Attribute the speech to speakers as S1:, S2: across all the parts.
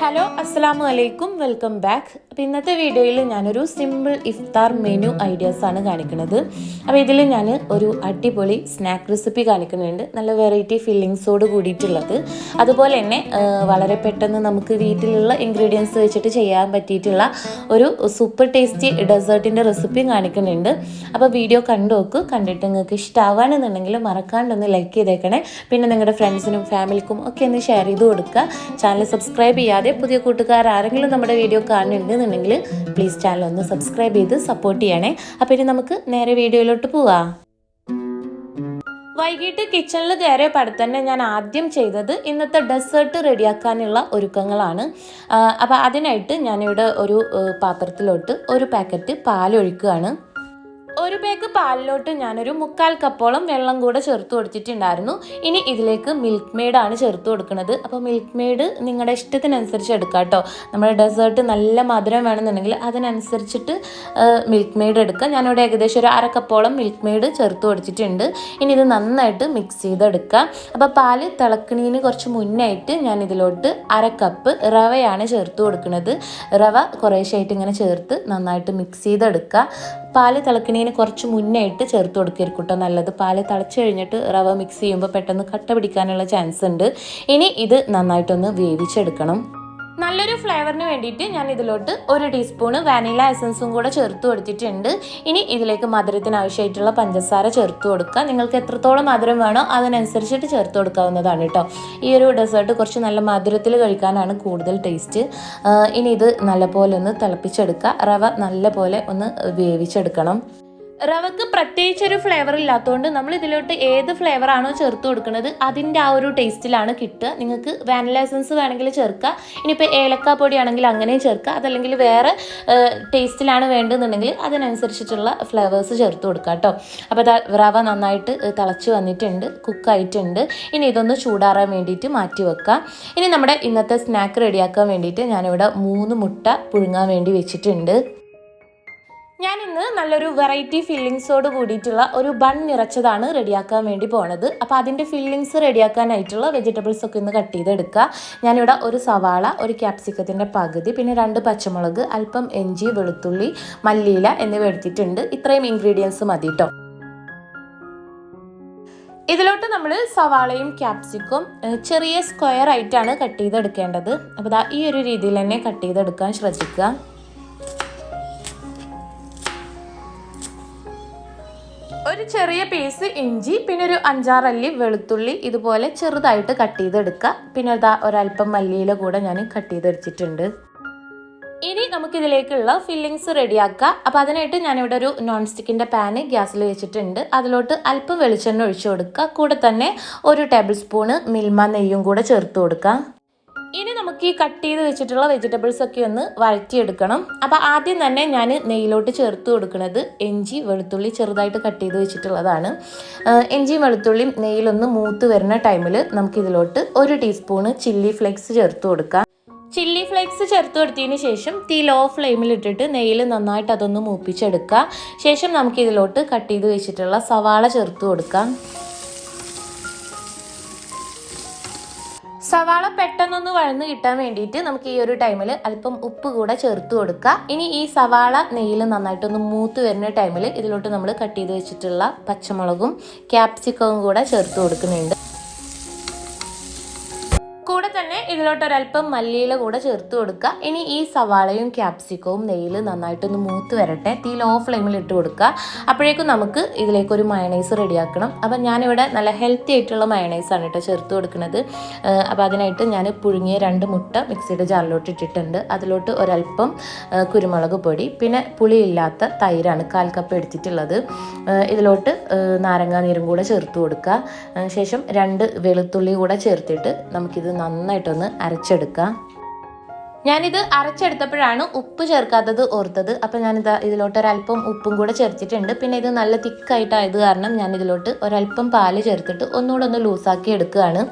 S1: Hello അസ്സാം വലൈക്കും welcome back അപ്പോൾ ഇന്നത്തെ വീഡിയോയിൽ ഞാനൊരു സിമ്പിൾ ഇഫ്താർ മെനു ഐഡിയാസ് ആണ് കാണിക്കുന്നത്. അപ്പോൾ ഇതിൽ ഞാൻ ഒരു അടിപൊളി സ്നാക്ക് റെസിപ്പി കാണിക്കുന്നുണ്ട്. നല്ല വെറൈറ്റി ഫില്ലിങ്സോട് കൂടിയിട്ടുള്ളത്. അതുപോലെ തന്നെ വളരെ പെട്ടെന്ന് നമുക്ക് വീട്ടിലുള്ള ഇൻഗ്രീഡിയൻസ് വെച്ചിട്ട് ചെയ്യാൻ പറ്റിയിട്ടുള്ള ഒരു സൂപ്പർ ടേസ്റ്റി ഡെസേർട്ടിന്റെ റെസിപ്പിയും കാണിക്കുന്നുണ്ട്. അപ്പോൾ വീഡിയോ കണ്ടു നോക്കൂ കണ്ടിട്ട് നിങ്ങൾക്ക് ഇഷ്ടമാവാണെന്നുണ്ടെങ്കിൽ മറക്കാണ്ടൊന്ന് ലൈക്ക് ചെയ്തേക്കണേ. പിന്നെ നിങ്ങളുടെ ഫ്രണ്ട്സിനും ഫാമിലിക്കും ഒക്കെ ഒന്ന് ഷെയർ ചെയ്ത് കൊടുക്കുക. ചാനൽ സബ്സ്ക്രൈബ് ചെയ്യാതെ പുതിയ കൂട്ടുകാർ ആരെങ്കിലും നമ്മുടെ വീഡിയോ കാണുന്നുണ്ടെന്നുണ്ടെങ്കിൽ പ്ലീസ് ചാനൽ ഒന്ന് സബ്സ്ക്രൈബ് ചെയ്ത് സപ്പോർട്ട് ചെയ്യണേ. അപ്പോൾ ഇനി നമുക്ക് നേരെ വീഡിയോയിലോട്ട് പോവാം. വൈകിട്ട് കിച്ചണിൽ കയറിയ പടത്ത് തന്നെ ഞാൻ ആദ്യം ചെയ്തത് ഇന്നത്തെ ഡെസേർട്ട് റെഡിയാക്കാനുള്ള ഒരുക്കങ്ങളാണ്. അപ്പോൾ അതിനായിട്ട് ഞാനിവിടെ ഒരു പാത്രത്തിലോട്ട് ഒരു പാക്കറ്റ് പാലൊഴിക്കുകയാണ്. ഒരു പേക്ക് പാലിലോട്ട് ഞാനൊരു മുക്കാൽ കപ്പോളം വെള്ളം കൂടെ ചേർത്ത് കൊടുത്തിട്ടുണ്ടായിരുന്നു. ഇനി ഇതിലേക്ക് മിൽക്ക് മെയ്ഡാണ് ചേർത്ത് കൊടുക്കുന്നത്. അപ്പോൾ മിൽക്ക് മെയ്ഡ് നിങ്ങളുടെ ഇഷ്ടത്തിനനുസരിച്ച് എടുക്കാം കേട്ടോ നമ്മുടെ ഡെസേർട്ട് നല്ല മധുരം വേണമെന്നുണ്ടെങ്കിൽ അതിനനുസരിച്ചിട്ട് മിൽക്ക് മെയ്ഡ് എടുക്കുക ഞാനിവിടെ ഏകദേശം ഒരു അര കപ്പോളം മിൽക്ക് മെയ്ഡ് ചേർത്ത് കൊടുത്തിട്ടുണ്ട്. ഇനി ഇത് നന്നായിട്ട് മിക്സ് ചെയ്തെടുക്കുക അപ്പോൾ പാൽ തിളക്കണീന് കുറച്ച് മുന്നായിട്ട് ഞാൻ ഇതിലോട്ട് അര കപ്പ് റവയാണ് ചേർത്ത് കൊടുക്കുന്നത്. റവ കുറേശ്ശായിട്ട് ഇങ്ങനെ ചേർത്ത് നന്നായിട്ട് മിക്സ് ചെയ്തെടുക്കുക പാൽ തിളക്കണീന് കുറച്ച് മുന്നായിട്ട് ചേർത്ത് കൊടുക്കരുത് കേട്ടോ. നല്ലത് പാൽ തിളച്ച് കഴിഞ്ഞിട്ട് റവ മിക്സ് ചെയ്യുമ്പോൾ പെട്ടെന്ന് കട്ട പിടിക്കാനുള്ള ചാൻസ് ഉണ്ട്. ഇനി ഇത് നന്നായിട്ടൊന്ന് വേവിച്ചെടുക്കണം. നല്ലൊരു ഫ്ലേവറിന് വേണ്ടിയിട്ട് ഞാൻ ഇതിലോട്ട് ഒരു ടീസ്പൂണ് വാനില എസൻസും കൂടെ ചേർത്ത് കൊടുത്തിട്ടുണ്ട്. ഇനി ഇതിലേക്ക് മധുരത്തിന് ആവശ്യമായിട്ടുള്ള പഞ്ചസാര ചേർത്ത് കൊടുക്കുക. നിങ്ങൾക്ക് എത്രത്തോളം മധുരം വേണോ അതിനനുസരിച്ചിട്ട് ചേർത്ത് കൊടുക്കാവുന്നതാണ് കേട്ടോ. ഈ ഒരു ഡെസേർട്ട് കുറച്ച് നല്ല മധുരത്തിൽ കഴിക്കാനാണ് കൂടുതൽ ടേസ്റ്റ് ഇനി ഇത് നല്ലപോലെ ഒന്ന് തിളപ്പിച്ചെടുക്കുക. റവ നല്ലപോലെ ഒന്ന് വേവിച്ചെടുക്കണം. റവക്ക് പ്രത്യേകിച്ച് ഒരു ഫ്ലേവർ ഇല്ലാത്തതുകൊണ്ട് നമ്മൾ ഇതിലോട്ട് ഏത് ഫ്ലേവർ ആണോ ചേർത്ത് കൊടുക്കുന്നത് അതിന്റെ ആ ഒരു ടേസ്റ്റിലാണ് കിട്ടുക. നിങ്ങൾക്ക് വാനില എസൻസ് വേണമെങ്കിൽ ചേർക്കുക. ഇനിയിപ്പോൾ ഏലക്ക പൊടി ആണെങ്കിൽ അങ്ങനെയും ചേർക്കുക. അതല്ലെങ്കിൽ വേറെ ടേസ്റ്റിലാണ് വേണ്ടതെന്നുണ്ടെങ്കിൽ അതിനനുസരിച്ചിട്ടുള്ള ഫ്ലേവേഴ്സ് ചേർത്ത് കൊടുക്കുക കേട്ടോ. അപ്പോൾ റവ നന്നായിട്ട് തിളച്ച് വന്നിട്ടുണ്ട് കുക്കായിട്ടുണ്ട് ഇനി ഇതൊന്ന് ചൂടാറാൻ വേണ്ടിയിട്ട് മാറ്റി വെക്കാം. ഇനി നമ്മുടെ ഇന്നത്തെ സ്നാക്ക് റെഡിയാക്കാൻ വേണ്ടിയിട്ട് ഞാനിവിടെ മൂന്ന് മുട്ട പുഴുങ്ങാൻ വേണ്ടി വെച്ചിട്ടുണ്ട്. ഞാൻ ഇന്ന് നല്ലൊരു വെറൈറ്റി ഫില്ലിങ്സോട് കൂടിയിട്ടുള്ള ഒരു ബൺ നിറച്ചതാണ് റെഡിയാക്കാൻ വേണ്ടി പോണത്. അപ്പോൾ അതിന്റെ ഫില്ലിങ്സ് റെഡിയാക്കാനായിട്ടുള്ള വെജിറ്റബിൾസ് ഒക്കെ ഇന്ന് കട്ട് ചെയ്തെടുക്കുക ഞാനിവിടെ ഒരു സവാള ഒരു ക്യാപ്സിക്കത്തിന്റെ പകുതി പിന്നെ രണ്ട് പച്ചമുളക് അല്പം എഞ്ചി വെളുത്തുള്ളി മല്ലിയില എന്നിവ എടുത്തിട്ടുണ്ട്. ഇത്രയും ഇൻഗ്രീഡിയൻസ് മതി കേട്ടോ ഇതിലോട്ട് നമ്മൾ സവാളയും ക്യാപ്സിക്കും ചെറിയ സ്ക്വയർ ആയിട്ടാണ് കട്ട് ചെയ്തെടുക്കേണ്ടത്. അപ്പോൾ ഈ ഒരു രീതിയിൽ തന്നെ കട്ട് ചെയ്തെടുക്കാൻ ശ്രദ്ധിക്കുക ചെറിയ പീസ് ഇഞ്ചി പിന്നെ ഒരു അഞ്ചാറല്ലി വെളുത്തുള്ളി ഇതുപോലെ ചെറുതായിട്ട് കട്ട് ചെയ്തെടുക്കുക. പിന്നെ ഇതാ ഒരല്പം മല്ലിയില കൂടെ ഞാൻ കട്ട് ചെയ്തെടുത്തിട്ടുണ്ട്. ഇനി നമുക്കിതിലേക്കുള്ള ഫില്ലിങ്സ് റെഡിയാക്കാം അപ്പോൾ അതിനായിട്ട് ഞാനിവിടെ ഒരു നോൺ സ്റ്റിക്കിന്റെ പാന് ഗ്യാസിൽ വെച്ചിട്ടുണ്ട്. അതിലോട്ട് അല്പം വെളിച്ചെണ്ണ ഒഴിച്ചു കൊടുക്കുക. കൂടെ തന്നെ ഒരു ടേബിൾ സ്പൂണ് മിൽമ നെയ്യും കൂടെ ചേർത്ത് കൊടുക്കാം. ഇനി നമുക്ക് ഈ കട്ട് ചെയ്ത് വെച്ചിട്ടുള്ള വെജിറ്റബിൾസ് ഒക്കെ ഒന്ന് വഴറ്റിയെടുക്കണം. അപ്പോൾ ആദ്യം തന്നെ ഞാൻ നെയ്യിലോട്ട് ചേർത്ത് കൊടുക്കുന്നത് എഞ്ചി വെളുത്തുള്ളി ചെറുതായിട്ട് കട്ട് ചെയ്ത് വെച്ചിട്ടുള്ളതാണ്. ഇഞ്ചിയും വെളുത്തുള്ളിയും നെയ്യിലൊന്ന് മൂത്ത് വരുന്ന ടൈമിൽ നമുക്കിതിലോട്ട് ഒരു ടീസ്പൂണ് ചില്ലി ഫ്ലേക്സ് ചേർത്ത് കൊടുക്കാം. ചില്ലി ഫ്ലേക്സ് ചേർത്ത് കൊടുത്തതിന് ശേഷം തീ ലോ ഫ്ലെയിമിൽ ഇട്ടിട്ട് നെയ്യിൽ നന്നായിട്ട് അതൊന്ന് മൂപ്പിച്ചെടുക്കുക ശേഷം നമുക്കിതിലോട്ട് കട്ട് ചെയ്ത് വെച്ചിട്ടുള്ള സവാള ചേർത്ത് കൊടുക്കാം. സവാള പെട്ടെന്നൊന്ന് വഴന്ന് കിട്ടാൻ വേണ്ടിയിട്ട് നമുക്ക് ഈ ഒരു ടൈമിൽ അല്പം ഉപ്പ് കൂടെ ചേർത്ത് കൊടുക്കുക. ഇനി ഈ സവാള നെയ്യിൽ നന്നായിട്ടൊന്ന് മൂത്ത് വരുന്ന ടൈമിൽ ഇതിലോട്ട് നമ്മൾ കട്ട് ചെയ്ത് വെച്ചിട്ടുള്ള പച്ചമുളകും ക്യാപ്സിക്കവും കൂടെ ചേർത്ത് കൊടുക്കുന്നുണ്ട്. കൂടെ തന്നെ ഇതിലോട്ട് ഒരല്പം മല്ലിയില കൂടെ ചേർത്ത് കൊടുക്കുക. ഇനി ഈ സവാളയും ക്യാപ്സിക്കവും നെയ്യിൽ നന്നായിട്ടൊന്ന് മൂത്ത് വരട്ടെ. തീ ലോ ഫ്ലെയിമിൽ ഇട്ട് കൊടുക്കുക. അപ്പോഴേക്കും നമുക്ക് ഇതിലേക്ക് ഒരു മയണൈസ് റെഡിയാക്കണം. അപ്പം ഞാനിവിടെ നല്ല ഹെൽത്തി ആയിട്ടുള്ള മയണൈസാണ് കേട്ടോ ചേർത്ത് കൊടുക്കുന്നത്. അപ്പോൾ അതിനായിട്ട് ഞാൻ പുഴുങ്ങിയ രണ്ട് മുട്ട മിക്സിയുടെ ജാറിലോട്ട് ഇട്ടിട്ടുണ്ട്. അതിലോട്ട് ഒരല്പം കുരുമുളക് പൊടി പിന്നെ പുളിയില്ലാത്ത തൈരാണ് കാൽ കപ്പ് എടുത്തിട്ടുള്ളത്. ഇതിലോട്ട് നാരങ്ങാ നീരും കൂടെ ചേർത്ത് കൊടുക്കുക. ശേഷം രണ്ട് വെളുത്തുള്ളി കൂടെ ചേർത്തിട്ട് നമുക്കിത് നന്നായിട്ടൊന്ന് അരച്ചെടുക്കാം. ഞാനിത് അരച്ചെടുത്തപ്പോഴാണ് ഉപ്പ് ചേർക്കാത്തത് ഓർത്തത്. അപ്പം ഞാനിത് ഇതിലോട്ട് ഒരല്പം ഉപ്പും കൂടെ ചേർത്തിട്ടുണ്ട്. പിന്നെ ഇത് നല്ല തിക്കായിട്ടായത് കാരണം ഞാൻ ഇതിലോട്ട് ഒരല്പം പാൽ ചേർത്തിട്ട് ഒന്നുകൂടെ ഒന്ന് ലൂസാക്കി എടുക്കുകയാണ്.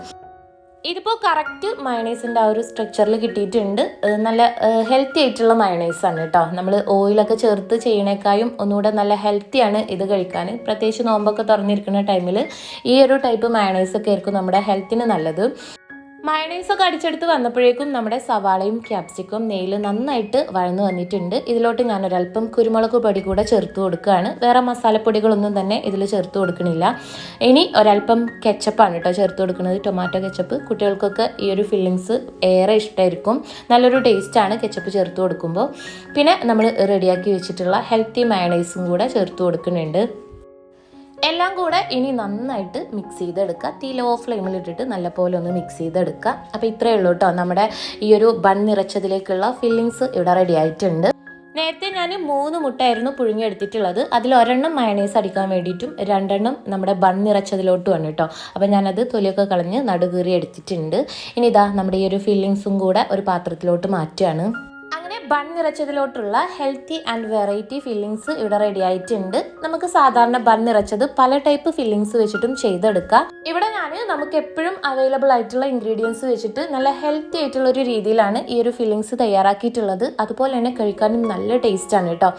S1: ഇതിപ്പോൾ കറക്റ്റ് മയണൈസിന്റെ ആ ഒരു സ്ട്രക്ചറിൽ കിട്ടിയിട്ടുണ്ട്. നല്ല ഹെൽത്തി ആയിട്ടുള്ള മയണൈസാണ് കേട്ടോ. നമ്മൾ ഓയിലൊക്കെ ചേർത്ത് ചെയ്യണേക്കായും ഒന്നുകൂടെ നല്ല ഹെൽത്തിയാണ് ഇത് കഴിക്കാൻ പ്രത്യേകിച്ച് നോമ്പൊക്കെ തുറന്നിരിക്കുന്ന ടൈമിൽ ഈ ഒരു ടൈപ്പ് മയണൈസ് ഒക്കെ ആയിരിക്കും നമ്മുടെ ഹെൽത്തിന് നല്ലത്. മയണൈസ് ഒക്കെ അടിച്ചെടുത്ത് വന്നപ്പോഴേക്കും നമ്മുടെ സവാളയും ക്യാപ്സിക്കും നെയ്യിൽ നന്നായിട്ട് വഴന്നു വന്നിട്ടുണ്ട്. ഇതിലോട്ട് ഞാൻ ഒരല്പം കുരുമുളക് പൊടി കൂടെ ചേർത്ത് കൊടുക്കുകയാണ്. വേറെ മസാലപ്പൊടികളൊന്നും തന്നെ ഇതിൽ ചേർത്ത് കൊടുക്കണില്ല. ഇനി ഒരല്പം കെച്ചപ്പാണ് കേട്ടോ ചേർത്ത് കൊടുക്കുന്നത്. ടൊമാറ്റോ കെച്ചപ്പ് കുട്ടികൾക്കൊക്കെ ഈ ഒരു ഫില്ലിങ്സ് ഏറെ ഇഷ്ടമായിരിക്കും നല്ലൊരു ടേസ്റ്റാണ് കെച്ചപ്പ് ചേർത്ത് കൊടുക്കുമ്പോൾ പിന്നെ നമ്മൾ റെഡിയാക്കി വെച്ചിട്ടുള്ള ഹെൽത്തി മയണൈസും കൂടെ ചേർത്ത് കൊടുക്കുന്നുണ്ട്. എല്ലാം കൂടെ ഇനി നന്നായിട്ട് മിക്സ് ചെയ്തെടുക്കുക. തീ ലോ ഫ്ലെയിമിൽ ഇട്ടിട്ട് നല്ലപോലെ ഒന്ന് മിക്സ് ചെയ്തെടുക്കുക. അപ്പോൾ ഇത്രയേ ഉള്ളൂ കേട്ടോ നമ്മുടെ ഈ ഒരു ബൺ നിറച്ചതിലേക്കുള്ള ഫില്ലിങ്സ് ഇവിടെ റെഡി ആയിട്ടുണ്ട്. നേരത്തെ ഞാൻ മൂന്ന് മുട്ടയായിരുന്നു പുഴുങ്ങിയെടുത്തിട്ടുള്ളത്. അതിൽ ഒരെണ്ണം മയണൈസ് അടിക്കാൻ വേണ്ടിയിട്ടും രണ്ടെണ്ണം നമ്മുടെ ബൺ വന്നു കേട്ടോ അപ്പോൾ ഞാനത് തൊലിയൊക്കെ കളഞ്ഞ് നടുകീറി എടുത്തിട്ടുണ്ട്. ഇനി ഇതാ നമ്മുടെ ഈ ഒരു ഫില്ലിങ്സും കൂടെ ഒരു പാത്രത്തിലോട്ട് മാറ്റുകയാണ്. അങ്ങനെ ബൺ നിറച്ചതിലോട്ടുള്ള ഹെൽത്തി ആൻഡ് വെറൈറ്റി ഫില്ലിങ്സ് ഇവിടെ റെഡി ആയിട്ടുണ്ട്. നമുക്ക് സാധാരണ ബൺ നിറച്ചത് പല ടൈപ്പ് ഫില്ലിങ്സ് വെച്ചിട്ടും ചെയ്തെടുക്കാം. ഇവിടെ ഞാൻ നമുക്ക് എപ്പോഴും അവൈലബിൾ ആയിട്ടുള്ള ഇൻഗ്രീഡിയൻസ് വെച്ചിട്ട് നല്ല ഹെൽത്തി ആയിട്ടുള്ള ഒരു രീതിയിലാണ് ഈ ഒരു ഫില്ലിങ്സ് തയ്യാറാക്കിയിട്ടുള്ളത്. അതുപോലെ തന്നെ കഴിക്കാനും നല്ല ടേസ്റ്റ് ആണ് കേട്ടോ.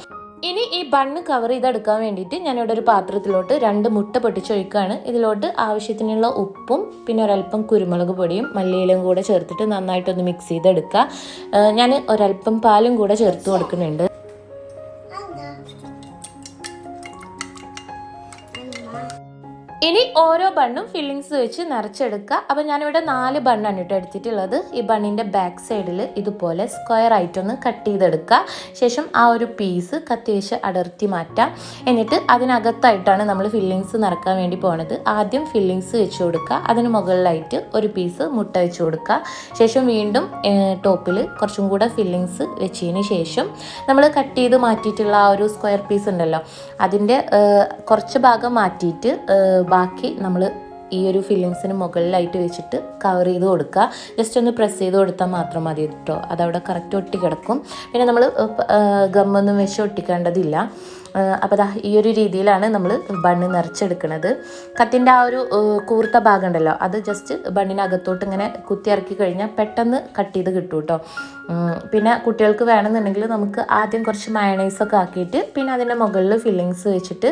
S1: ഇനി ഈ ബണ്ണ് കവർ ചെയ്തെടുക്കാൻ വേണ്ടിയിട്ട് ഞാനിവിടെ ഒരു പാത്രത്തിലോട്ട് രണ്ട് മുട്ട പൊട്ടിച്ചൊഴിക്കുകയാണ് ഇതിലോട്ട് ആവശ്യത്തിനുള്ള ഉപ്പും പിന്നെ ഒരല്പം കുരുമുളക് പൊടിയും മല്ലിയിലും കൂടെ ചേർത്തിട്ട് നന്നായിട്ടൊന്ന് മിക്സ് ചെയ്തെടുക്കുക. ഞാൻ ഒരല്പം പാലും കൂടെ ചേർത്ത് കൊടുക്കുന്നുണ്ട്. ഇനി ഓരോ ബണ്ണും ഫില്ലിങ്സ് വെച്ച് നിറച്ചെടുക്കുക. അപ്പോൾ ഞാനിവിടെ നാല് ബണ്ണാണ് കേട്ടോ എടുത്തിട്ടുള്ളത്. ഈ ബണ്ണിന്റെ ബാക്ക് സൈഡിൽ ഇതുപോലെ സ്ക്വയർ ആയിട്ടൊന്ന് കട്ട് ചെയ്തെടുക്കുക. ശേഷം ആ ഒരു പീസ് കത്തി വെച്ച് അടർത്തി മാറ്റാം. എന്നിട്ട് അതിനകത്തായിട്ടാണ് നമ്മൾ ഫില്ലിങ്സ് നിറക്കാൻ വേണ്ടി പോണത്. ആദ്യം ഫില്ലിങ്സ് വെച്ച് കൊടുക്കുക. അതിന് മുകളിലായിട്ട് ഒരു പീസ് മുട്ട വെച്ച് കൊടുക്കുക. ശേഷം വീണ്ടും ടോപ്പിൽ കുറച്ചും കൂടെ ഫില്ലിങ്സ് വെച്ചതിന് ശേഷം നമ്മൾ കട്ട് ചെയ്ത് മാറ്റിയിട്ടുള്ള ആ ഒരു സ്ക്വയർ പീസ് ഉണ്ടല്ലോ. അതിന്റെ കുറച്ച് ഭാഗം മാറ്റിയിട്ട് ബാക്കി നമ്മൾ ഈ ഒരു ഫില്ലിങ്സിന് മുകളിലായിട്ട് വെച്ചിട്ട് കവർ ചെയ്ത് കൊടുക്കുക. ജസ്റ്റ് ഒന്ന് പ്രസ് ചെയ്ത് കൊടുത്താൽ മാത്രം മതി കേട്ടോ അതവിടെ കറക്റ്റ് ഒട്ടി കിടക്കും പിന്നെ നമ്മൾ ഗമ്മൊന്നും വെച്ച് ഒട്ടിക്കേണ്ടതില്ല. അപ്പോൾ ദാ ഈ ഒരു രീതിയിലാണ് നമ്മൾ ബണ്ണ് നിറച്ചെടുക്കുന്നത് കത്തിന്റെ ആ ഒരു കൂർത്ത ഭാഗം ഉണ്ടല്ലോ അത് ജസ്റ്റ് ബണ്ണിനകത്തോട്ട് ഇങ്ങനെ കുത്തി ഇറക്കി കഴിഞ്ഞാൽ പെട്ടെന്ന് കട്ട് ചെയ്ത് കിട്ടും കേട്ടോ പിന്നെ കുട്ടികൾക്ക് വേണമെന്നുണ്ടെങ്കിൽ നമുക്ക് ആദ്യം കുറച്ച് മയണൈസൊക്കെ ആക്കിയിട്ട് പിന്നെ അതിന്റെ മുകളിൽ ഫില്ലിങ്സ് വെച്ചിട്ട്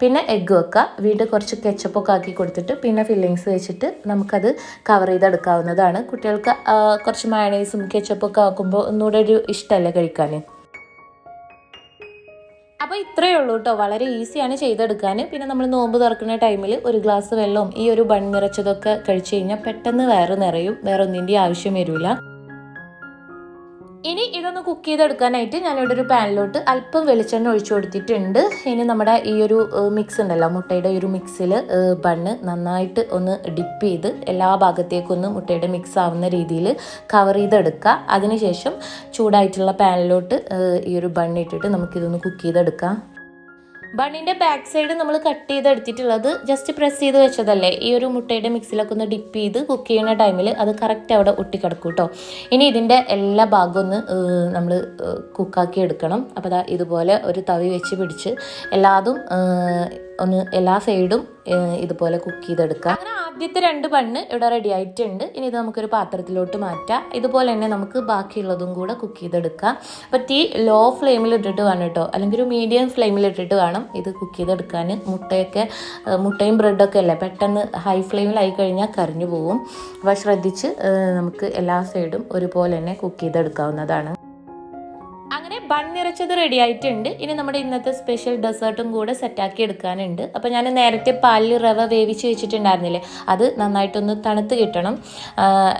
S1: പിന്നെ എഗ്ഗ് വെക്കുക വീണ്ടും കുറച്ച് കെച്ചപ്പൊക്കെ ആക്കി കൊടുത്തിട്ട് പിന്നെ ഫില്ലിങ്സ് വെച്ചിട്ട് നമുക്കത് കവർ ചെയ്തെടുക്കാവുന്നതാണ്. കുട്ടികൾക്ക് കുറച്ച് മയണൈസും കെച്ചപ്പൊക്കെ ആക്കുമ്പോൾ ഒന്നുകൂടെ ഒരു ഇഷ്ടമല്ലേ കഴിക്കാൻ അപ്പോൾ ഇത്രയേ ഉള്ളൂ കേട്ടോ വളരെ ഈസിയാണ് ചെയ്തെടുക്കാൻ പിന്നെ നമ്മൾ നോമ്പ് തുറക്കുന്ന ടൈമിൽ ഒരു ഗ്ലാസ് വെള്ളവും ഈ ഒരു ബൺ നിറച്ചതൊക്കെ കഴിച്ചു കഴിഞ്ഞാൽ പെട്ടെന്ന് വയറ് നിറയും. വേറെ ഒന്നിന്റെ ആവശ്യം വരില്ല ഇനി ഇതൊന്ന് കുക്ക് ചെയ്തെടുക്കാനായിട്ട് ഞാനിവിടെ ഒരു പാനിലോട്ട് അല്പം വെളിച്ചെണ്ണ ഒഴിച്ചു കൊടുത്തിട്ടുണ്ട്. ഇനി നമ്മുടെ ഈ ഒരു മിക്സ് ഉണ്ടല്ലോ മുട്ടയുടെ ഈ ഒരു മിക്സിൽ ബണ്ണ് നന്നായിട്ട് ഒന്ന് ഡിപ്പ് ചെയ്ത് എല്ലാ ഭാഗത്തേക്കൊന്ന് മുട്ടയുടെ മിക്സ് ആവുന്ന രീതിയിൽ കവർ ചെയ്തെടുക്കുക. അതിനുശേഷം ചൂടായിട്ടുള്ള പാനിലോട്ട് ഈ ഒരു ബണ്ണ് ഇട്ടിട്ട് നമുക്കിതൊന്ന് കുക്ക് ചെയ്തെടുക്കാം. ബണ്ണിന്റെ ബാക്ക് സൈഡ് നമ്മൾ കട്ട് ചെയ്ത് എടുത്തിട്ടുള്ളത് ജസ്റ്റ് പ്രസ് ചെയ്ത് വെച്ചതല്ലേ? ഈ ഒരു മുട്ടയുടെ മിക്സിലൊക്കെ ഒന്ന് ഡിപ്പ് ചെയ്ത് കുക്ക് ചെയ്യുന്ന ടൈമിൽ അത് കറക്റ്റ് അവിടെ ഒട്ടിക്കിടക്കും കേട്ടോ ഇനി ഇതിന്റെ എല്ലാ ഭാഗവും ഒന്ന് നമ്മൾ കുക്കാക്കി എടുക്കണം. അപ്പോൾ ഇതുപോലെ ഒരു തവി വെച്ച് പിടിച്ച് എല്ലാതും ഒന്ന് എല്ലാ സൈഡും ഇതുപോലെ കുക്ക് ചെയ്തെടുക്കുക അങ്ങനെ ആദ്യത്തെ രണ്ട് ബണ്ണ് ഇവിടെ റെഡി ആയിട്ടുണ്ട്. ഇനി ഇത് നമുക്കൊരു പാത്രത്തിലോട്ട് മാറ്റാം. ഇതുപോലെ തന്നെ നമുക്ക് ബാക്കിയുള്ളതും കൂടെ കുക്ക് ചെയ്തെടുക്കാം. അപ്പോൾ തീ ലോ ഫ്ലെയിമിൽ ഇട്ടിട്ട് വേണം കേട്ടോ. അല്ലെങ്കിൽ ഒരു മീഡിയം ഫ്ലെയിമിൽ ഇട്ടിട്ട് വേണം ഇത് കുക്ക് ചെയ്തെടുക്കാൻ മുട്ടയൊക്കെ മുട്ടയും ബ്രെഡൊക്കെ അല്ലേ? പെട്ടെന്ന് ഹൈ ഫ്ലെയിമിലായി കഴിഞ്ഞാൽ കരിഞ്ഞു പോകും അപ്പോൾ ശ്രദ്ധിച്ച് നമുക്ക് എല്ലാ സൈഡും ഒരുപോലെ തന്നെ കുക്ക് ചെയ്തെടുക്കാവുന്നതാണ്. ബൺ റെഡി ആയിട്ടുണ്ട്. ഇനി നമ്മുടെ ഇന്നത്തെ സ്പെഷ്യൽ ഡെസേർട്ടും കൂടെ സെറ്റാക്കി എടുക്കാനുണ്ട്. അപ്പോൾ ഞാൻ നേരത്തെ പാലിൽ റവ വേവിച്ച് വെച്ചിട്ടുണ്ടായിരുന്നില്ലേ? അത് നന്നായിട്ടൊന്ന് തണുത്ത് കിട്ടണം.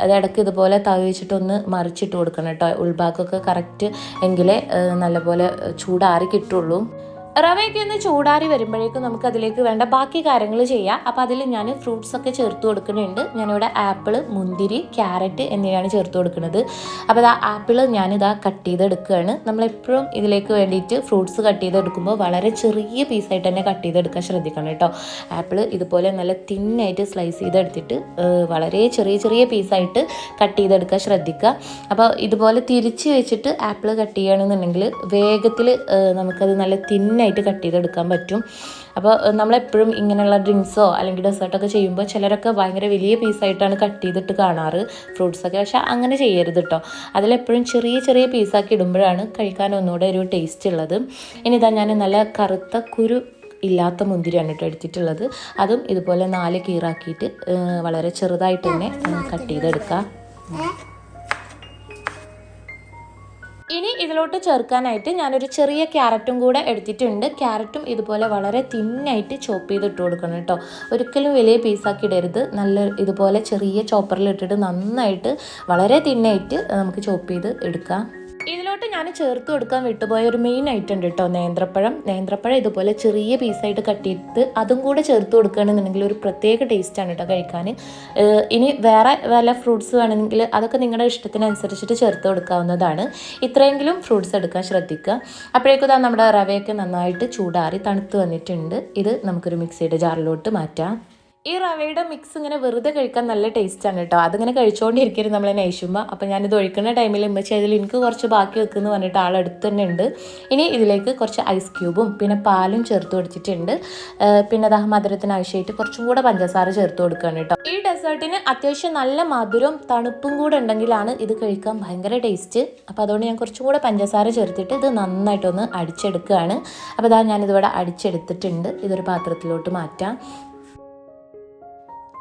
S1: അത് ഇടയ്ക്ക് ഇതുപോലെ തവിച്ചിട്ടൊന്ന് വെച്ചിട്ടൊന്ന് മറിച്ചിട്ട് കൊടുക്കണം കേട്ടോ. ഉൾഭാഗമൊക്കെ കറക്റ്റ് എങ്കിലേ നല്ലപോലെ ചൂടാറി കിട്ടുള്ളൂ. റവയൊക്കെ ഒന്ന് ചൂടാറി വരുമ്പോഴേക്കും നമുക്ക് അതിലേക്ക് വേണ്ട ബാക്കി കാര്യങ്ങൾ ചെയ്യാം. അപ്പോൾ അതിൽ ഞാൻ ഫ്രൂട്ട്സ് ഒക്കെ ചേർത്ത് കൊടുക്കുന്നുണ്ട്. ഞാനിവിടെ ആപ്പിൾ മുന്തിരി ക്യാരറ്റ് എന്നിവയാണ് ചേർത്ത് കൊടുക്കുന്നത്. അപ്പോൾ ഇതാ ആപ്പിൾ ഞാനിതാ കട്ട് ചെയ്തെടുക്കുകയാണ്. നമ്മളെപ്പോഴും ഇതിലേക്ക് വേണ്ടിയിട്ട് ഫ്രൂട്ട്സ് കട്ട് ചെയ്തെടുക്കുമ്പോൾ വളരെ ചെറിയ പീസായിട്ട് തന്നെ കട്ട് ചെയ്തെടുക്കാൻ ശ്രദ്ധിക്കണം കേട്ടോ. ആപ്പിൾ ഇതുപോലെ നല്ല തിന്നായിട്ട് സ്ലൈസ് ചെയ്തെടുത്തിട്ട് വളരെ ചെറിയ ചെറിയ പീസായിട്ട് കട്ട് ചെയ്തെടുക്കാൻ ശ്രദ്ധിക്കുക. അപ്പോൾ ഇതുപോലെ തിരിച്ച് വെച്ചിട്ട് ആപ്പിൾ കട്ട് ചെയ്യുകയാണെന്നുണ്ടെങ്കിൽ വേഗത്തിൽ നമുക്കത് നല്ല തിന്ന ആയിട്ട് കട്ട് ചെയ്തെടുക്കാൻ പറ്റും. അപ്പോൾ നമ്മളെപ്പോഴും ഇങ്ങനെയുള്ള ഡ്രിങ്ക്സോ അല്ലെങ്കിൽ ഡെസേർട്ടൊക്കെ ചെയ്യുമ്പോൾ ചിലരൊക്കെ ഭയങ്കര വലിയ പീസായിട്ടാണ് കട്ട് ചെയ്തിട്ട് കാണാറ് ഫ്രൂട്ട്സൊക്കെ പക്ഷെ അങ്ങനെ ചെയ്യരുത് കേട്ടോ അതിലെപ്പോഴും ചെറിയ ചെറിയ പീസാക്കി ഇടുമ്പോഴാണ് കഴിക്കാൻ ഒന്നുകൂടെ ഒരു ടേസ്റ്റ് ഉള്ളത്. ഇനി ഇതാ ഞാൻ നല്ല കറുത്ത കുരു ഇല്ലാത്ത മുന്തിരിയാണ് കേട്ടോ എടുത്തിട്ടുള്ളത്. അതും ഇതുപോലെ നാല് കീറാക്കിയിട്ട് വളരെ ചെറുതായിട്ട് തന്നെ കട്ട് ചെയ്തെടുക്കുക ഇനി ഇതിലോട്ട് ചേർക്കാനായിട്ട് ഞാനൊരു ചെറിയ ക്യാരറ്റും കൂടെ എടുത്തിട്ടുണ്ട്. ക്യാരറ്റും ഇതുപോലെ വളരെ തിന്നായിട്ട് ചോപ്പ് ചെയ്തിട്ട് കൊടുക്കണം കേട്ടോ. ഒരിക്കലും വലിയ പീസാക്കി ഇടരുത്. നല്ല ഇതുപോലെ ചെറിയ ചോപ്പറിൽ ഇട്ടിട്ട് നന്നായിട്ട് വളരെ തിന്നായിട്ട് നമുക്ക് ചോപ്പ് ചെയ്ത് എടുക്കാം. ഇതിലോട്ട് ഞാൻ ചേർത്ത് കൊടുക്കാൻ വിട്ടുപോയ ഒരു മെയിൻ ഐറ്റം ഉണ്ട് കേട്ടോ നേന്ത്രപ്പഴം. നേന്ത്രപ്പഴം ഇതുപോലെ ചെറിയ പീസായിട്ട് കട്ട് ചെയ്ത് അതും കൂടെ ചേർത്ത് കൊടുക്കുകയാണെന്നുണ്ടെങ്കിൽ ഒരു പ്രത്യേക ടേസ്റ്റാണ് കേട്ടോ കഴിക്കാൻ. ഇനി വേറെ വല്ല ഫ്രൂട്ട്സ് വേണമെങ്കിൽ അതൊക്കെ നിങ്ങളുടെ ഇഷ്ടത്തിനനുസരിച്ചിട്ട് ചേർത്ത് കൊടുക്കാവുന്നതാണ്. ഇത്രയെങ്കിലും ഫ്രൂട്ട്സ് എടുക്കാൻ ശ്രദ്ധിക്കുക. അപ്പോഴേക്കും ഇതാ നമ്മുടെ റവയൊക്കെ നന്നായിട്ട് ചൂടാറി തണുത്ത് വന്നിട്ടുണ്ട്. ഇത് നമുക്കൊരു മിക്സിയുടെ ജാറിലോട്ട് മാറ്റാം. ഈ റവയുടെ മിക്സ് ഇങ്ങനെ വെറുതെ കഴിക്കാൻ നല്ല ടേസ്റ്റാണ് കേട്ടോ. അതിങ്ങനെ കഴിച്ചുകൊണ്ടിരിക്കരുത് നമ്മളെ നൈഷുമ്മ അപ്പം ഞാനിത് ഒഴിക്കുന്ന ടൈമിൽ ഉമ്മച്ചി അതിൽ എനിക്ക് കുറച്ച് ബാക്കി വെക്കുമെന്ന് പറഞ്ഞിട്ട് ആൾ ആളെടുത്ത് തന്നെ ഉണ്ട് ഇനി ഇതിലേക്ക് കുറച്ച് ഐസ് ക്യൂബും പിന്നെ പാലും ചേർത്ത് കൊടുത്തിട്ടുണ്ട്. പിന്നെ ദാ മധുരത്തിന് ആവശ്യമായിട്ട് കുറച്ചും കൂടെ പഞ്ചസാര ചേർത്ത് കൊടുക്കുകയാണ് കേട്ടോ. ഈ ഡെസേർട്ടിന് അത്യാവശ്യം നല്ല മധുരവും തണുപ്പും കൂടെ ഉണ്ടെങ്കിലാണ് ഇത് കഴിക്കാൻ ഭയങ്കര ടേസ്റ്റ് അപ്പോൾ അതുകൊണ്ട് ഞാൻ കുറച്ചും കൂടെ പഞ്ചസാര ചേർത്തിട്ട് ഇത് നന്നായിട്ടൊന്ന് അടിച്ചെടുക്കുകയാണ്. അപ്പോൾ അതാ ഞാനിതിവിടെ അടിച്ചെടുത്തിട്ടുണ്ട്. ഇതൊരു പാത്രത്തിലോട്ട് മാറ്റാം.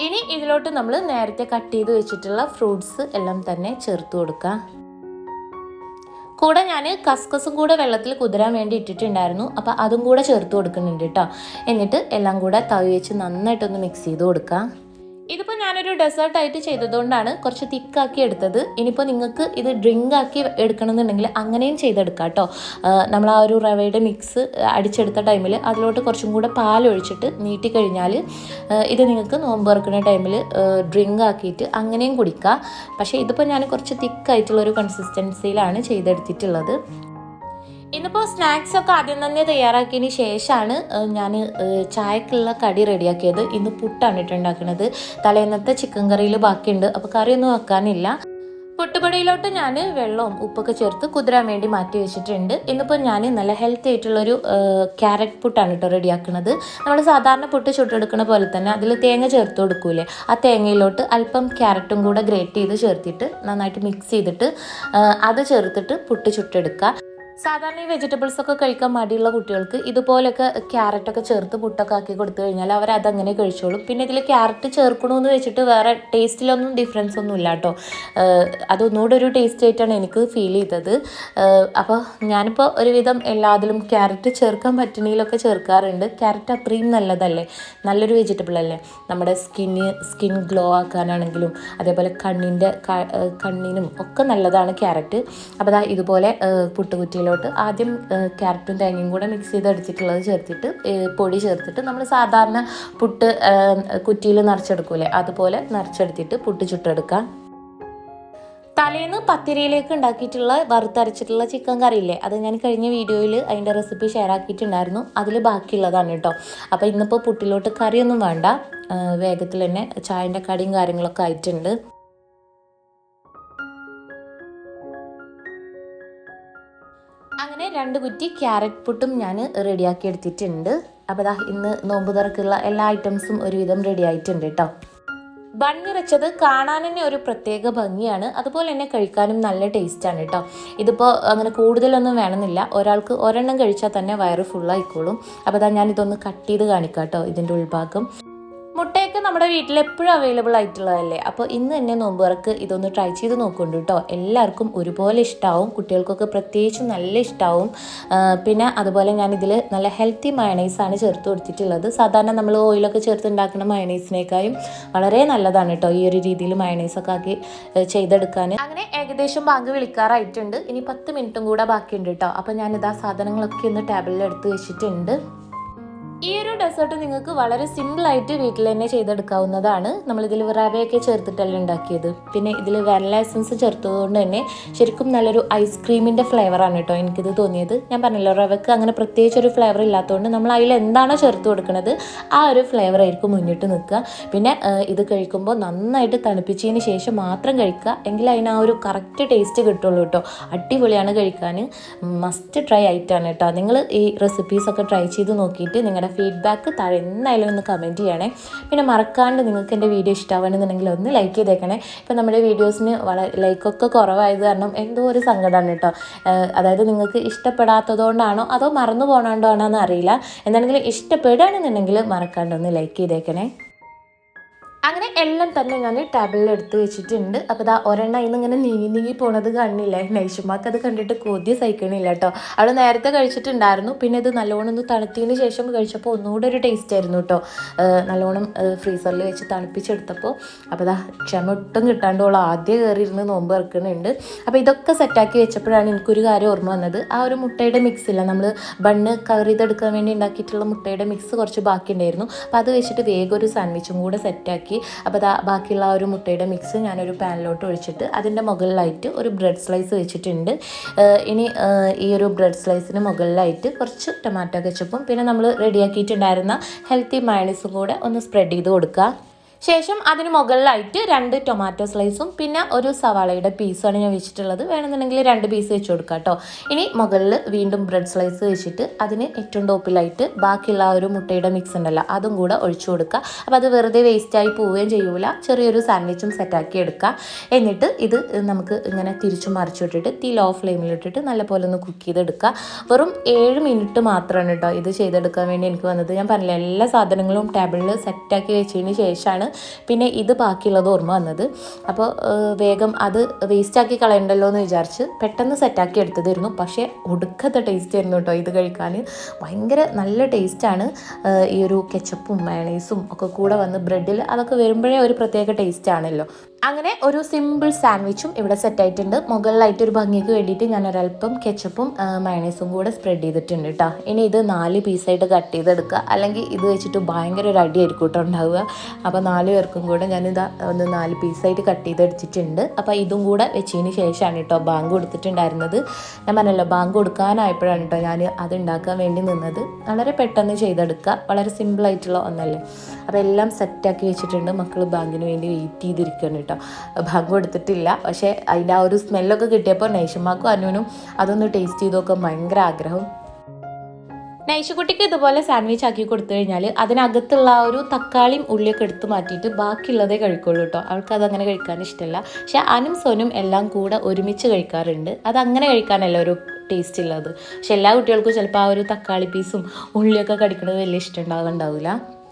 S1: ഇനി ഇതിലോട്ട് നമ്മൾ നേരത്തെ കട്ട് ചെയ്ത് വെച്ചിട്ടുള്ള ഫ്രൂട്ട്സ് എല്ലാം തന്നെ ചേർത്ത് കൊടുക്കാം. കൂടെ ഞാൻ കസ്കസും കൂടെ വെള്ളത്തിൽ കുതിരാൻ വേണ്ടി ഇട്ടിട്ടുണ്ടായിരുന്നു. അപ്പോൾ അതും കൂടെ ചേർത്ത് കൊടുക്കുന്നുണ്ട് കേട്ടോ എന്നിട്ട് എല്ലാം കൂടെ തവി വെച്ച് നന്നായിട്ടൊന്ന് മിക്സ് ചെയ്ത് കൊടുക്കാം. ഇതിപ്പോൾ ഞാനൊരു ഡെസേർട്ട് ആയിട്ട് ചെയ്തതുകൊണ്ടാണ് കുറച്ച് തിക്കാക്കി എടുത്തത്. ഇനിയിപ്പോൾ നിങ്ങൾക്ക് ഇത് ഡ്രിങ്ക് ആക്കി എടുക്കണമെന്നുണ്ടെങ്കിൽ അങ്ങനെയും ചെയ്തെടുക്കാം കേട്ടോ. നമ്മൾ ആ ഒരു റവയുടെ മിക്സ് അടിച്ചെടുത്ത ടൈമിൽ അതിലോട്ട് കുറച്ചും കൂടെ പാലൊഴിച്ചിട്ട് നീട്ടിക്കഴിഞ്ഞാൽ ഇത് നിങ്ങൾക്ക് നോമ്പ് തുറക്കുന്ന ടൈമിൽ ഡ്രിങ്ക് ആക്കിയിട്ട് അങ്ങനെയും കുടിക്കാം. പക്ഷേ ഇതിപ്പോൾ ഞാൻ കുറച്ച് തിക്കായിട്ടുള്ള ഒരു കൺസിസ്റ്റൻസിയിലാണ് ചെയ്തെടുത്തിട്ടുള്ളത്. ഇന്നിപ്പോൾ സ്നാക്സ് ഒക്കെ ആദ്യം തന്നെ തയ്യാറാക്കിയതിന് ശേഷമാണ് ഞാൻ ചായക്കുള്ള കടി റെഡിയാക്കിയത്. ഇന്ന് പുട്ടാണ് ഇട്ടുണ്ടാക്കുന്നത് തലേന്നത്തെ ചിക്കൻ കറിയിൽ ബാക്കിയുണ്ട്. അപ്പോൾ കറിയൊന്നും വെക്കാനില്ല. പുട്ടുപൊടിയിലോട്ട് ഞാൻ വെള്ളവും ഉപ്പൊക്കെ ചേർത്ത് കുതിരാൻ വേണ്ടി മാറ്റി വെച്ചിട്ടുണ്ട്. ഇന്നിപ്പോൾ ഞാൻ നല്ല ഹെൽത്തി ആയിട്ടുള്ളൊരു ക്യാരറ്റ് പുട്ടാണ് കേട്ടോ റെഡിയാക്കുന്നത് നമ്മൾ സാധാരണ പുട്ട് ചുട്ടെടുക്കുന്ന പോലെ തന്നെ അതിൽ തേങ്ങ ചേർത്ത് കൊടുക്കൂലേ? ആ തേങ്ങയിലോട്ട് അല്പം ക്യാരറ്റും കൂടെ ഗ്രേറ്റ് ചെയ്ത് ചേർത്തിട്ട് നന്നായിട്ട് മിക്സ് ചെയ്തിട്ട് അത് ചേർത്തിട്ട് പുട്ട് ചുട്ടെടുക്കുക. സാധാരണ ഈ വെജിറ്റബിൾസ് ഒക്കെ കഴിക്കാൻ മടിയുള്ള കുട്ടികൾക്ക് ഇതുപോലൊക്കെ ക്യാരറ്റൊക്കെ ചേർത്ത് മുട്ടൊക്കെ ആക്കി കൊടുത്തു കഴിഞ്ഞാൽ അവർ അതങ്ങനെ കഴിച്ചോളും. പിന്നെ ഇതിൽ ക്യാരറ്റ് ചേർക്കണമെന്ന് വെച്ചിട്ട് വേറെ ടേസ്റ്റിലൊന്നും ഡിഫറൻസ് ഒന്നും ഇല്ല കേട്ടോ അതൊന്നുകൂടെ ഒരു ടേസ്റ്റ് ആയിട്ടാണ് എനിക്ക് ഫീൽ ചെയ്തത്. അപ്പോൾ ഞാനിപ്പോൾ ഒരുവിധം എല്ലാത്തിലും ക്യാരറ്റ് ചേർക്കാൻ പറ്റുന്നതിലൊക്കെ ചേർക്കാറുണ്ട്. ക്യാരറ്റ് അത്രയും നല്ലതല്ലേ? നല്ലൊരു വെജിറ്റബിൾ അല്ലേ? നമ്മുടെ സ്കിന്ന് സ്കിൻ ഗ്ലോ ആക്കാനാണെങ്കിലും അതേപോലെ കണ്ണിന്റെ കണ്ണിനും ഒക്കെ നല്ലതാണ് ക്യാരറ്റ് അപ്പോൾ ഇതുപോലെ ഏഹ്, പുട്ടുകുറ്റിയിലോട്ട് ആദ്യം ക്യാരറ്റും തേങ്ങയും കൂടെ മിക്സ് ചെയ്ത് അടിച്ചിട്ടുള്ളത് ചേർത്തിട്ട് പൊടി ചേർത്തിട്ട് നമ്മൾ സാധാരണ പുട്ട് കുറ്റിയിൽ നിറച്ചെടുക്കൂലേ അതുപോലെ നിറച്ചെടുത്തിട്ട് പുട്ട് ചുട്ടെടുക്കാം. തലേന്ന് പത്തിരിയിലേക്ക് ഉണ്ടാക്കിയിട്ടുള്ള വറുത്തരച്ചിട്ടുള്ള ചിക്കൻ കറി ഇല്ലേ അത് ഞാൻ കഴിഞ്ഞ വീഡിയോയിൽ അതിന്റെ റെസിപ്പി ഷെയർ ആക്കിയിട്ടുണ്ടായിരുന്നു അതിൽ ബാക്കിയുള്ളതാണ് കേട്ടോ. അപ്പോൾ ഇന്നിപ്പോൾ പുട്ടിലോട്ട് കറിയൊന്നും വേണ്ട വേഗത്തിൽ തന്നെ ചായന്റെ കടിയും കാര്യങ്ങളൊക്കെ ആയിട്ടുണ്ട്. രണ്ട് കുറ്റി ക്യാരറ്റ് പുട്ടും ഞാൻ റെഡിയാക്കി എടുത്തിട്ടുണ്ട്. അപ്പോൾ ദാ ഇന്ന് നോമ്പ് തുറക്കുള്ള എല്ലാ ഐറ്റംസും ഒരുവിധം റെഡി ആയിട്ടുണ്ട് കേട്ടോ ബണ്ണിറച്ചത് കാണാൻ തന്നെ ഒരു പ്രത്യേക ഭംഗിയാണ്. അതുപോലെ തന്നെ കഴിക്കാനും നല്ല ടേസ്റ്റാണ് കേട്ടോ ഇതിപ്പോൾ അങ്ങനെ കൂടുതലൊന്നും വേണമെന്നില്ല. ഒരാൾക്ക് ഒരെണ്ണം കഴിച്ചാൽ തന്നെ വയറ് ഫുള്ളായിക്കോളും അപ്പോൾ അതാ ഞാൻ ഇതൊന്ന് കട്ട് ചെയ്ത് കാണിക്കാം കേട്ടോ ഇതിന്റെ ഉൾഭാഗം. നമ്മുടെ വീട്ടിൽ എപ്പോഴും അവൈലബിൾ ആയിട്ടുള്ളതല്ലേ? അപ്പോൾ ഇന്ന് തന്നെ നോമ്പുറക്ക് ഇതൊന്ന് ട്രൈ ചെയ്ത് നോക്കുന്നുണ്ട് കേട്ടോ എല്ലാവർക്കും ഒരുപോലെ ഇഷ്ടമാവും കുട്ടികൾക്കൊക്കെ പ്രത്യേകിച്ച് നല്ല ഇഷ്ടമാവും ആ, പിന്നെ അതുപോലെ ഞാൻ ഇതിൽ നല്ല ഹെൽത്തി മയണൈസാണ് ചേർത്ത് കൊടുത്തിട്ടുള്ളത്. സാധാരണ നമ്മൾ ഓയിലൊക്കെ ചേർത്ത് ഉണ്ടാക്കുന്ന മയണൈസിനേക്കാളും വളരെ നല്ലതാണ് കേട്ടോ ഈ ഒരു രീതിയിൽ മയണൈസൊക്കെ ആക്കി ചെയ്തെടുക്കാൻ. അങ്ങനെ ഏകദേശം ബാങ്ക് വിളിക്കാറായിട്ടുണ്ട്. ഇനി പത്ത് മിനിറ്റും കൂടെ ബാക്കിയുണ്ട് കേട്ടോ അപ്പോൾ ഞാനിതാ സാധനങ്ങളൊക്കെ ഒന്ന് ടേബിളിൽ എടുത്ത് വെച്ചിട്ടുണ്ട്. ഈ ഒരു ഡെസേർട്ട് നിങ്ങൾക്ക് വളരെ സിമ്പിൾ ആയിട്ട് വീട്ടിൽ തന്നെ ചെയ്തെടുക്കാവുന്നതാണ്. നമ്മളിതിൽ റവയൊക്കെ ചേർത്തിട്ടല്ല ഉണ്ടാക്കിയത്. പിന്നെ ഇതിൽ വാനില എസൻസ് ചേർത്തതുകൊണ്ട് തന്നെ ശരിക്കും നല്ലൊരു ഐസ്ക്രീമിന്റെ ഫ്ലേവറാണ് കേട്ടോ എനിക്കിത് തോന്നിയത്. ഞാൻ പറഞ്ഞല്ലോ റവയ്ക്ക് അങ്ങനെ പ്രത്യേകിച്ച് ഒരു ഫ്ലേവർ ഇല്ലാത്തതുകൊണ്ട് നമ്മൾ അതിൽ എന്താണോ ചേർത്ത് കൊടുക്കുന്നത് ആ ഒരു ഫ്ലേവർ ആയിരിക്കും മുന്നിട്ട് നിൽക്കുക. പിന്നെ ഇത് കഴിക്കുമ്പോൾ നന്നായിട്ട് തണുപ്പിച്ചതിന് ശേഷം മാത്രം കഴിക്കുക. എങ്കിൽ അതിന് ആ ഒരു കറക്റ്റ് ടേസ്റ്റ് കിട്ടുള്ളൂ കേട്ടോ. അടിപൊളിയാണ് കഴിക്കാൻ. മസ്റ്റ് ട്രൈ ആയിട്ടാണ് കേട്ടോ. നിങ്ങൾ ഈ റെസിപ്പീസൊക്കെ ട്രൈ ചെയ്ത് നോക്കിയിട്ട് നിങ്ങളുടെ ഫീഡ്ബാക്ക് താഴെ എന്തായാലും ഒന്ന് കമന്റ് ചെയ്യണേ. പിന്നെ മറക്കാണ്ട് നിങ്ങൾക്ക് എന്റെ വീഡിയോ ഇഷ്ടമാവണമെന്നുണ്ടെങ്കിൽ ഒന്ന് ലൈക്ക് ചെയ്തേക്കണേ. ഇപ്പം നമ്മുടെ വീഡിയോസിന് വളരെ ലൈക്കൊക്കെ കുറവായത് കാരണം എന്തോ ഒരു സങ്കടമാണ് കേട്ടോ. അതായത് നിങ്ങൾക്ക് ഇഷ്ടപ്പെടാത്തതുകൊണ്ടാണോ അതോ മറന്നു പോകണോണ്ടോ എന്ന് അറിയില്ല. എന്താണെങ്കിലും ഇഷ്ടപ്പെടുകയാണെന്നുണ്ടെങ്കിൽ മറക്കാണ്ട് ഒന്ന് ലൈക്ക് ചെയ്തേക്കണേ. അങ്ങനെ എല്ലാം തന്നെ ഞാൻ ടേബിളിൽ എടുത്ത് വെച്ചിട്ടുണ്ട്. അപ്പോൾ ഇതാ ഒരെണ്ണ ഇന്ന് ഇങ്ങനെ നീങ്ങി നീങ്ങി പോണത് കാണില്ല നൈഷുമാക്ക് അത് കണ്ടിട്ട് കൊതി സഹിക്കണില്ല കേട്ടോ. അവൾ നേരത്തെ കഴിച്ചിട്ടുണ്ടായിരുന്നു. പിന്നെ ഇത് നല്ലോണം ഒന്ന് തണുത്തതിന് ശേഷം കഴിച്ചപ്പോൾ ഒന്നുകൂടെ ഒരു ടേസ്റ്റ് ആയിരുന്നു കേട്ടോ. നല്ലോണം ഫ്രീസറിൽ വെച്ച് തണുപ്പിച്ചെടുത്തപ്പോൾ അപ്പോൾ ഇതാ ക്ഷമ ഒട്ടും കിട്ടാണ്ട് അവൾ ആദ്യം കയറിയിരുന്ന് നോമ്പ് ഇറക്കുന്നുണ്ട് അപ്പോൾ ഇതൊക്കെ സെറ്റാക്കി വെച്ചപ്പോഴാണ് എനിക്കൊരു കാര്യം ഓർമ്മ വന്നത്. ആ ഒരു മുട്ടയുടെ മിക്സ് ഇല്ല. നമ്മൾ ബണ്ണ് കവർ ചെയ്തെടുക്കാൻ വേണ്ടി ഉണ്ടാക്കിയിട്ടുള്ള മുട്ടയുടെ മിക്സ് കുറച്ച് ബാക്കി ഉണ്ടായിരുന്നു അപ്പോൾ അത് വെച്ചിട്ട് വേഗം ഒരു സാൻഡ്വിച്ചും കൂടെ സെറ്റാക്കി അപ്പോൾ ദാ ബാക്കിയുള്ള ആ ഒരു മുട്ടയുടെ മിക്സ് ഞാനൊരു പാനിലോട്ട് ഒഴിച്ചിട്ട് അതിന്റെ മുകളിലായിട്ട് ഒരു ബ്രെഡ് സ്ലൈസ് വെച്ചിട്ടുണ്ട്. ഇനി ഈ ഒരു ബ്രെഡ് സ്ലൈസിന് മുകളിലായിട്ട് കുറച്ച് ടൊമാറ്റോ കെച്ചപ്പും പിന്നെ നമ്മൾ റെഡിയാക്കിയിട്ടുണ്ടായിരുന്ന ഹെൽത്തി മയണീസും കൂടെ ഒന്ന് സ്പ്രെഡ് ചെയ്ത് കൊടുക്കുക. ശേഷം അതിന് മുകളിലായിട്ട് രണ്ട് ടൊമാറ്റോ സ്ലൈസും പിന്നെ ഒരു സവാളയുടെ പീസാണ് ഞാൻ വെച്ചിട്ടുള്ളത്. വേണമെന്നുണ്ടെങ്കിൽ രണ്ട് പീസ് വെച്ച് കൊടുക്കാം കേട്ടോ ഇനി മുകളിൽ വീണ്ടും ബ്രെഡ് സ്ലൈസ് വെച്ചിട്ട് അതിന് ഏറ്റവും ടോപ്പിലായിട്ട് ബാക്കിയുള്ള ആ ഒരു മുട്ടയുടെ മിക്സ് ഉണ്ടല്ലോ അതും കൂടെ ഒഴിച്ചു കൊടുക്കുക അപ്പോൾ അത് വെറുതെ വേസ്റ്റായി പോവുകയും ചെയ്യൂല. ചെറിയൊരു സാൻഡ്വിച്ചും സെറ്റാക്കി എടുക്കുക എന്നിട്ട് ഇത് നമുക്ക് ഇങ്ങനെ തിരിച്ചു മറിച്ചു വിട്ടിട്ട് തീ ലോ ഫ്ലെയിമിലിട്ടിട്ട് നല്ലപോലെ ഒന്ന് കുക്ക് ചെയ്തെടുക്കുക വെറും ഏഴ് മിനിറ്റ് മാത്രമാണ് കേട്ടോ ഇത് ചെയ്തെടുക്കാൻ വേണ്ടി എനിക്ക് വന്നത്. ഞാൻ പറഞ്ഞില്ല എല്ലാ സാധനങ്ങളും ടേബിളിൽ സെറ്റാക്കി വെച്ചതിന് ശേഷമാണ് പിന്നെ ഇത് ബാക്കിയുള്ളത് ഓർമ്മ വന്നത്. അപ്പോൾ വേഗം അത് വേസ്റ്റാക്കി കളയണ്ടല്ലോ എന്ന് വിചാരിച്ച് പെട്ടെന്ന് സെറ്റാക്കി എടുത്തതായിരുന്നു. പക്ഷേ ഒടുക്കത്തെ ടേസ്റ്റ് ആയിരുന്നു കേട്ടോ ഇത് കഴിക്കാൻ. ഭയങ്കര നല്ല ടേസ്റ്റാണ് ഈ ഒരു കെച്ചപ്പും മയണൈസും ഒക്കെ കൂടെ വന്ന് ബ്രെഡിൽ അതൊക്കെ വരുമ്പോഴേ ഒരു പ്രത്യേക ടേസ്റ്റ് ആണല്ലോ. അങ്ങനെ ഒരു സിമ്പിൾ സാൻഡ്വിച്ചും ഇവിടെ സെറ്റായിട്ടുണ്ട് മുകളിലായിട്ട് ഒരു ഭംഗിക്ക് വേണ്ടിയിട്ട് ഞാൻ ഒരല്പം കെച്ചപ്പും മയണൈസും കൂടെ സ്പ്രെഡ് ചെയ്തിട്ടുണ്ട് കേട്ടോ ഇനി ഇത് നാല് പീസായിട്ട് കട്ട് ചെയ്തെടുക്കുക. അല്ലെങ്കിൽ ഇത് വെച്ചിട്ട് ഭയങ്കര ഒരു അടിയായിരിക്കും കേട്ടോ ഉണ്ടാവുക. അപ്പോൾ നാല് പേർക്കും കൂടെ ഞാനിത് ഒന്ന് നാല് പീസായിട്ട് കട്ട് ചെയ്തെടുത്തിട്ടുണ്ട്. അപ്പോൾ ഇതും കൂടെ വെച്ചതിന് ശേഷമാണ് കേട്ടോ ബാങ്ക് കൊടുത്തിട്ടുണ്ടായിരുന്നത്. ഞാൻ പറഞ്ഞല്ലോ ബാങ്ക് കൊടുക്കാനായപ്പോഴാണ് കേട്ടോ ഞാൻ അത് ഉണ്ടാക്കാൻ വേണ്ടി നിന്നത്. വളരെ പെട്ടെന്ന് ചെയ്തെടുക്കുക. വളരെ സിമ്പിളായിട്ടുള്ള ഒന്നല്ലേ. അപ്പോൾ എല്ലാം സെറ്റാക്കി വെച്ചിട്ടുണ്ട്. മക്കൾ ബാങ്കിന് വേണ്ടി വെയിറ്റ് ചെയ്തിരിക്കുകയാണ് കേട്ടോ ബാങ്ക് എടുത്തിട്ടില്ല പക്ഷേ അതിന്റെ ആ ഒരു സ്മെല്ലൊക്കെ കിട്ടിയപ്പോൾ നൈഷമാക്കും അനുവിനും അതൊന്ന് ടേസ്റ്റ് ചെയ്ത് നോക്കാൻ ഭയങ്കര ആഗ്രഹം. നൈഷുകുട്ടിക്ക് ഇതുപോലെ സാൻഡ്വിച്ച് ആക്കി കൊടുത്തു കഴിഞ്ഞാൽ അതിനകത്തുള്ള ആ ഒരു തക്കാളിയും ഉള്ളിയൊക്കെ എടുത്തു മാറ്റിയിട്ട് ബാക്കിയുള്ളതേ കഴിക്കുള്ളൂ കേട്ടോ അവൾക്ക് അതങ്ങനെ കഴിക്കാൻ ഇഷ്ടമല്ല പക്ഷെ അനും സോനും എല്ലാം കൂടെ ഒരുമിച്ച് കഴിക്കാറുണ്ട്. അതങ്ങനെ കഴിക്കാനല്ല ഒരു ടേസ്റ്റ് ഉള്ളത്. പക്ഷെ എല്ലാ കുട്ടികൾക്കും ചിലപ്പോൾ ആ ഒരു തക്കാളി പീസും ഉള്ളിയൊക്കെ കടിക്കുന്നത് വലിയ ഇഷ്ടം ഉണ്ടാവുന്നുണ്ടാവില്ല